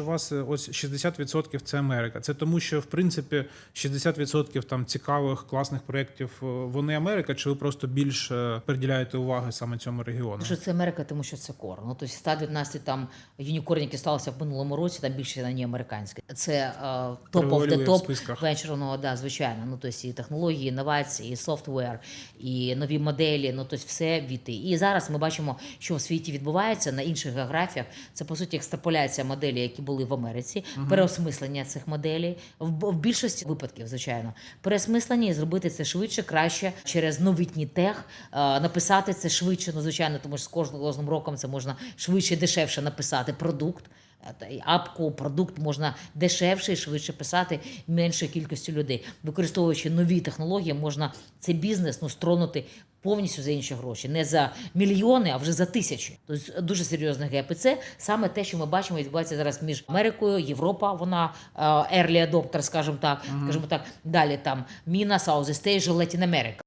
У вас е, ось 60% це Америка. Це тому, що в принципі 60% там цікавих класних проєктів е, вони Америка, чи ви просто більше приділяєте уваги саме цьому регіону? Що це Америка, тому що це кор. Ну, тобто 119 там юнікорн, які сталося в минулому році, там більше на. Це топ Превалює the в top списках. венчурного, да, звичайно. Ну, тобто і технології, інновації, і софтвер, і нові моделі, ну, тобто все віти. І зараз ми бачимо, що в світі відбувається на інших географіях. Це, по суті, екстраполяція моделей, які були в Америці, переосмислення цих моделей. В, в більшості випадків, звичайно, переосмислення і зробити це швидше, краще через новітній тех, е, написати це швидше, ну, звичайно, тому що з кожним роком це можна швидше, дешевше написати продукт. Е, Апку, продукт можна дешевше і швидше писати меншою кількістю людей. Використовуючи нові технології, можна цей бізнес ну, стронути повністю за інші гроші, не за мільйони, а вже за тисячі. Тобто дуже серйозний геп. І це саме те, що ми бачимо, відбувається зараз між Америкою, Європа, вона е, early adopter, скажімо так, скажімо так. Далі там Міна, Asia, Latin America.